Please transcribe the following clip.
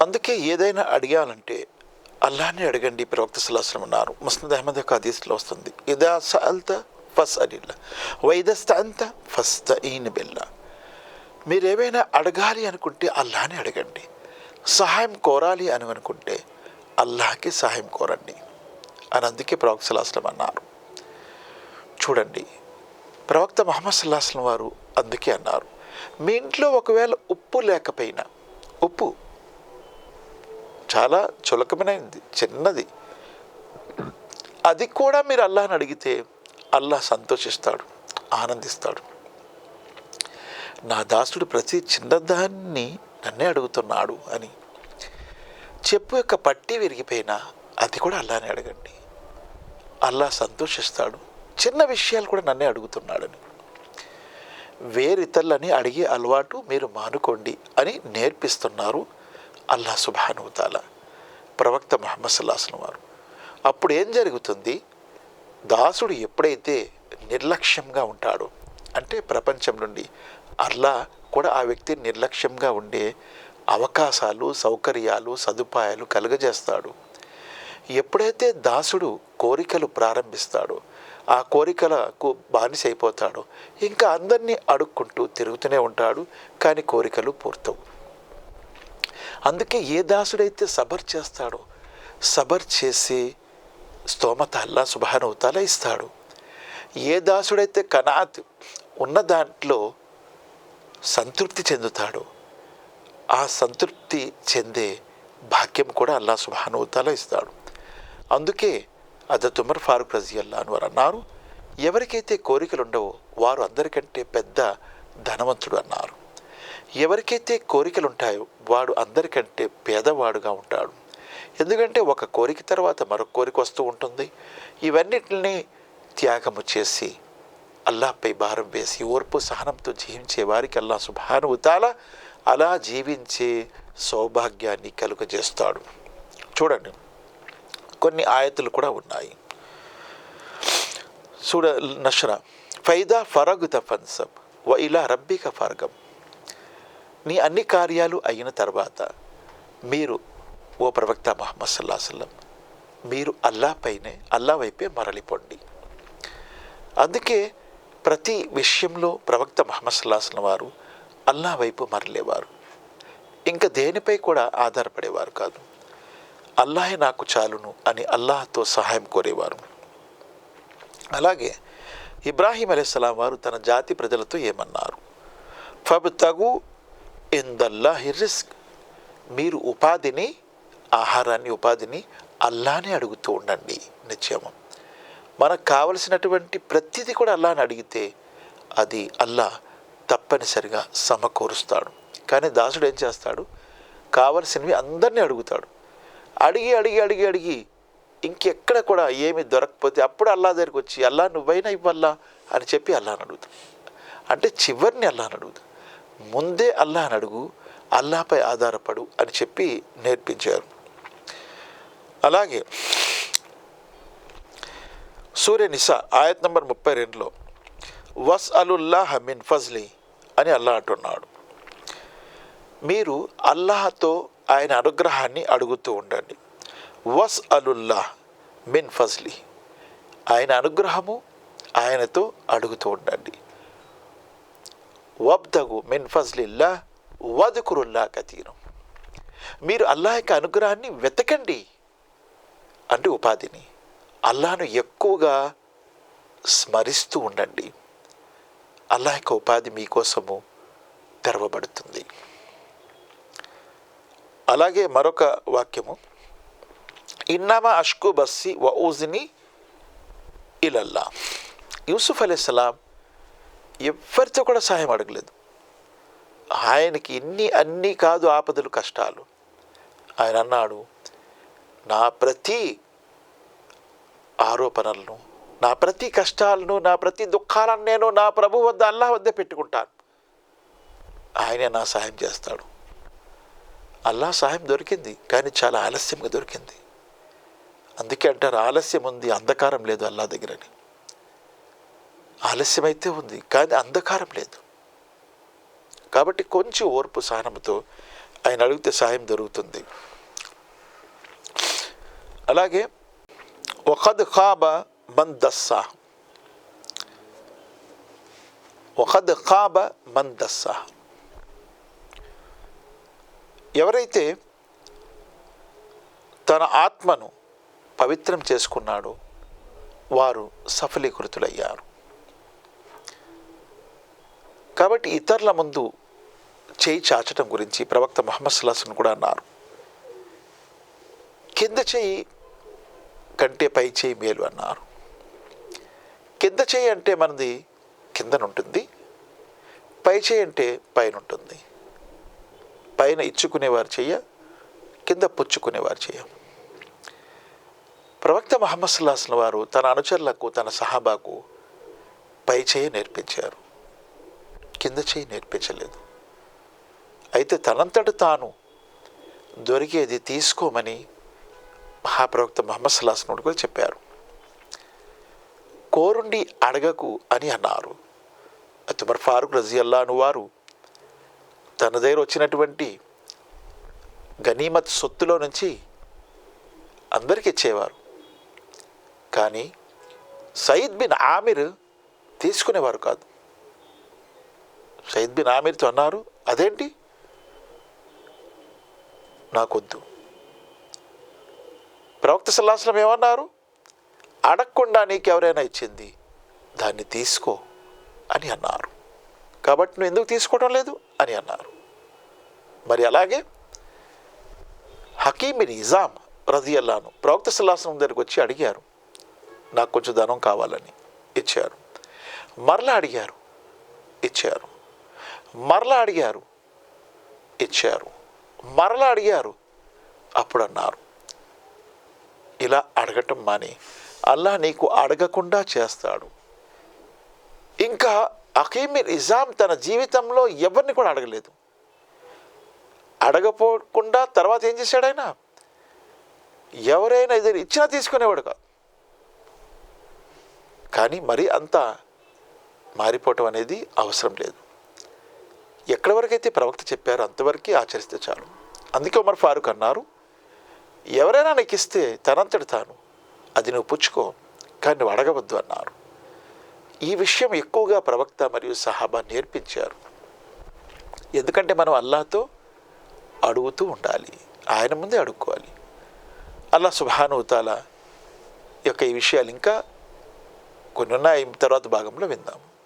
అందుకే ఏదైనా అడిగాలంటే అల్లాహ్ని అడగండి ప్రవక్త సలాహం అన్నారు. ముస్లిం అహ్మద్ యొక్క హదీస్లో వస్తుంది. ఇదా సల్త ఫస్ అనిల్లా వైదస్త అంత ఫస్ట్ ఈన్ బిల్లా. మీరు ఏమైనా అడగాలి అనుకుంటే అల్లాహ్ని అడగండి. సహాయం కోరాలి అని అనుకుంటే అల్లాహ్కి సహాయం కోరండి. అని అందుకే ప్రవక్త సలాహం అన్నారు. చూడండి ప్రవక్త మహమ్మద్ సల్లాహం వారు అందుకే అన్నారు. మీ ఇంట్లో ఒకవేళ ఉప్పు లేకపోయినా ఉప్పు చాలా చులకమైనది చిన్నది. అది కూడా మీరు అల్లాహని అడిగితే అల్లాహ్ సంతోషిస్తాడు ఆనందిస్తాడు. నా దాసుడు ప్రతి చిన్నదాన్ని నన్నే అడుగుతున్నాడు అని. చెప్పు యొక్క పట్టి విరిగిపోయినా అది కూడా అల్లానే అడగండి. అల్లా సంతోషిస్తాడు చిన్న విషయాలు కూడా నన్నే అడుగుతున్నాడని. వేరితరులని అడిగే అలవాటు మీరు మానుకోండి అని నేర్పిస్తున్నారు అల్లా సుబానుతాల ప్రవక్త మహమ్మద్ సల్లాహం వారు అప్పుడు ఏం జరుగుతుంది? దాసుడు ఎప్పుడైతే నిర్లక్ష్యంగా ఉంటాడో అంటే ప్రపంచం నుండి అల్లా కూడా ఆ వ్యక్తి నిర్లక్ష్యంగా ఉండే అవకాశాలు సౌకర్యాలు సదుపాయాలు కలుగజేస్తాడు. ఎప్పుడైతే దాసుడు కోరికలు ప్రారంభిస్తాడో ఆ కోరికలకు బానిస అయిపోతాడో ఇంకా అందరినీ అడుక్కుంటూ తిరుగుతూనే ఉంటాడు కానీ కోరికలు పూర్తవు. అందుకే ఏ దాసుడైతే సబర్ చేస్తాడో సబర్ చేసి స్తోమత అల్లా సుభానవుతాల ఇస్తాడు. ఏ దాసుడైతే కనాత్ ఉన్న దాంట్లో సంతృప్తి చెందుతాడో ఆ సంతృప్తి చెందే భాగ్యం కూడా అల్లా శుభానుభూతాలో ఇస్తాడు. అందుకే అదత్ ఉమర్ ఫారూక్ రజీ అల్లా అని వారు అన్నారు ఎవరికైతే కోరికలు ఉండవో వారు అందరికంటే పెద్ద ధనవంతుడు అన్నారు. ఎవరికైతే కోరికలుంటాయో వాడు అందరికంటే పేదవాడుగా ఉంటాడు. ఎందుకంటే ఒక కోరిక తర్వాత మరొక కోరిక వస్తూ ఉంటుంది. ఇవన్నిటిని త్యాగము చేసి అల్లాపై భారం వేసి ఓర్పు సహనంతో జీవించే వారికి అల్లా సుభానుతాల అలా జీవించే సౌభాగ్యాన్ని కలుగజేస్తాడు. చూడండి కొన్ని ఆయతులు కూడా ఉన్నాయి. చూడ నష్ర ఫైదా ఫరగుత ఫన్సబ్ వ ఇలా రబ్బిక ఫర్గం నీ అన్ని కార్యాలు అయిన తర్వాత మీరు ఓ ప్రవక్త మహమ్మద్ సల్లా సల్లం మీరు అల్లా పైనే అల్లా వైపే మరలిపోండి. అందుకే ప్రతి విషయంలో ప్రవక్త మహమ్మద్ సల్లా సల్లం వారు అల్లా వైపు మరలేవారు. ఇంకా దేనిపై కూడా ఆధారపడేవారు కాదు. అల్లాహే నాకు చాలును అని అల్లాహతో సహాయం కోరేవారు. అలాగే ఇబ్రాహీం అలైస్లాం వారు తన జాతి ప్రజలతో ఏమన్నారు? ఫబ్ తగు ఇందల్లాహి రిస్క్. మీరు ఉపాధిని ఆహారాన్ని ఉపాధిని అల్లానే అడుగుతూ ఉండండి నిత్యము. మనకు కావలసినటువంటి ప్రతిదీ కూడా అల్లాని అడిగితే అది అల్లా తప్పనిసరిగా సమకూరుస్తాడు. కానీ దాసుడు ఏం చేస్తాడు? కావలసినవి అందరినీ అడుగుతాడు. అడిగి అడిగి అడిగి అడిగి ఇంకెక్కడ కూడా ఏమి దొరకకపోతే అప్పుడు అల్లా దగ్గరికి వచ్చి అల్లా నువ్వైనా ఇవ్వల్లా అని చెప్పి అల్లాని అడుగుతాం అంటే చివరిని అల్లాని అడుగుతాడు. ముందే అల్లాని అడుగు అల్లాపై ఆధారపడు అని చెప్పి నేర్పించారు. అలాగే సూర్య నిసా ఆయత్ నంబర్ ముప్పై రెండులో వస్ అలుల్లాహ్ మిన్ ఫజ్లీ అని అల్లా అంటున్నాడు. మీరు అల్లాహతో ఆయన అనుగ్రహాన్ని అడుగుతూ ఉండండి. వస్ అలుల్లాహ్ మిన్ ఫజ్లీ. ఆయన అనుగ్రహము ఆయనతో అడుగుతూ ఉండండి. వబ్దగు మిన్ ఫజ్లిల్లా వదుకురుల్లా కతీరం. మీరు అల్లాహ్ యొక్క అనుగ్రహాన్ని వెతకండి అంటే ఉపాధిని అల్లాను ఎక్కువగా స్మరిస్తూ ఉండండి. అల్లాహ్ యొక్క ఉపాధి మీకోసము తెరవబడుతుంది. అలాగే మరొక వాక్యము. ఇన్నామా అష్కు బస్సి వ ఇలల్లా. యూసుఫ్ అలైహిస్సలాం ఎవరితో కూడా సహాయం అడగలేదు. ఆయనకి ఇన్ని అన్నీ కాదు ఆపదలు కష్టాలు. ఆయన అన్నాడు నా ప్రతి ఆరోపణలను నా ప్రతి కష్టాలను నా ప్రతి దుఃఖాలను నేను నా ప్రభు వద్ద అల్లాహ్ వద్ద పెట్టుకుంటాను. ఆయనే నా సహాయం చేస్తాడు. అల్లా సహాయం దొరికింది కానీ చాలా ఆలస్యంగా దొరికింది. అందుకే అంటారు ఆలస్యం ఉంది అంధకారం లేదు అల్లా దగ్గరని. ఆలస్యం అయితే ఉంది కానీ అంధకారం లేదు. కాబట్టి కొంచెం ఓర్పు సహనంతో ఆయన అడిగితే సహాయం దొరుకుతుంది అలాగే ఒకద్ ఖాబ మన్ దస్సా. ఒకద్ ఖాబ మన్ దస్సా. ఎవరైతే తన ఆత్మను పవిత్రం చేసుకున్నాడో వారు సఫలీకృతులయ్యారు. కాబట్టి ఇతరుల ముందు చేయి చాచటం గురించి ప్రవక్త మహమ్మద్ సుల్లాసన్ కూడా అన్నారు. కింద చేయి కంటే పై చేయి మేలు అన్నారు. కింద చేయి అంటే మనది కిందనుంటుంది. పై చేయి అంటే పైన ఉంటుంది పైన ఇచ్చుకునేవారు చెయ్య కింద పుచ్చుకునేవారు చెయ్య ప్రవక్త మహమ్మద్ సుల్లాసన్ వారు తన అనుచరులకు తన సహాబాకు పై చేయి నేర్పించారు. కింద చేయి నేర్పించలేదు. అయితే తనంతట తాను దొరికేది తీసుకోమని మహాప్రవక్త మహమ్మద్ సుల్లాహన్ కూడా చెప్పారు. కోరుండి అడగకు అని అన్నారు. అతుమర్ ఫారూక్ రజియల్లాను వారు తన దగ్గర వచ్చినటువంటి గనీమత్ సొత్తులో నుంచి అందరికి ఇచ్చేవారు. కానీ సయీద్ బిన్ ఆమిర్ తీసుకునేవారు కాదు. సయీద్ బిన్ ఆమీర్తో అన్నారు అదేంటి? నాకొద్దు. ప్రవక్త సల్లాహం ఏమన్నారు? అడగకుండా నీకు ఎవరైనా ఇచ్చింది దాన్ని తీసుకో అని అన్నారు. కాబట్టి నువ్వు ఎందుకు తీసుకోవడం లేదు? అని అన్నారు. మరి అలాగే హకీమ్ నిజాం రజియల్లాను ప్రవక్త సల్లాహం దగ్గరికి వచ్చి అడిగారు నాకు కొంచెం ధనం కావాలని ఇచ్చారు. మరలా అడిగారు ఇచ్చారు. మరలా అడిగారు. ఇచ్చారు. మరలా అడిగారు. అప్పుడు అన్నారు ఇలా అడగటం మాని. అల్లా నీకు అడగకుండా చేస్తాడు. ఇంకా అకీమి నిజాం తన జీవితంలో ఎవరిని కూడా అడగలేదు. అడగపోకుండా తర్వాత ఏం చేశాడు ఆయన? ఎవరైనా ఇది ఇచ్చినా తీసుకునేవాడు కాదు. కానీ మరీ అంత మారిపోవటం అనేది అవసరం లేదు. ఎక్కడి వరకైతే ప్రవక్త చెప్పారో అంతవరకు ఆచరిస్తే చాలు. అందుకే ఉమర్ ఫారూక్ అన్నారు ఎవరైనా నెక్కిస్తే తనంతటి తాను అది నువ్వు పుచ్చుకో కానీ నువ్వు అడగవద్దు అన్నారు. ఈ విషయం ఎక్కువగా ప్రవక్త మరియు సహాబా నేర్పించారు. ఎందుకంటే మనం అల్లాతో అడుగుతూ ఉండాలి ఆయన ముందే అడుక్కోవాలి. అల్లా సుభానుతాల యొక్క ఈ విషయాలు ఇంకా కొన్ని ఉన్నాయి తర్వాత భాగంలో విందాము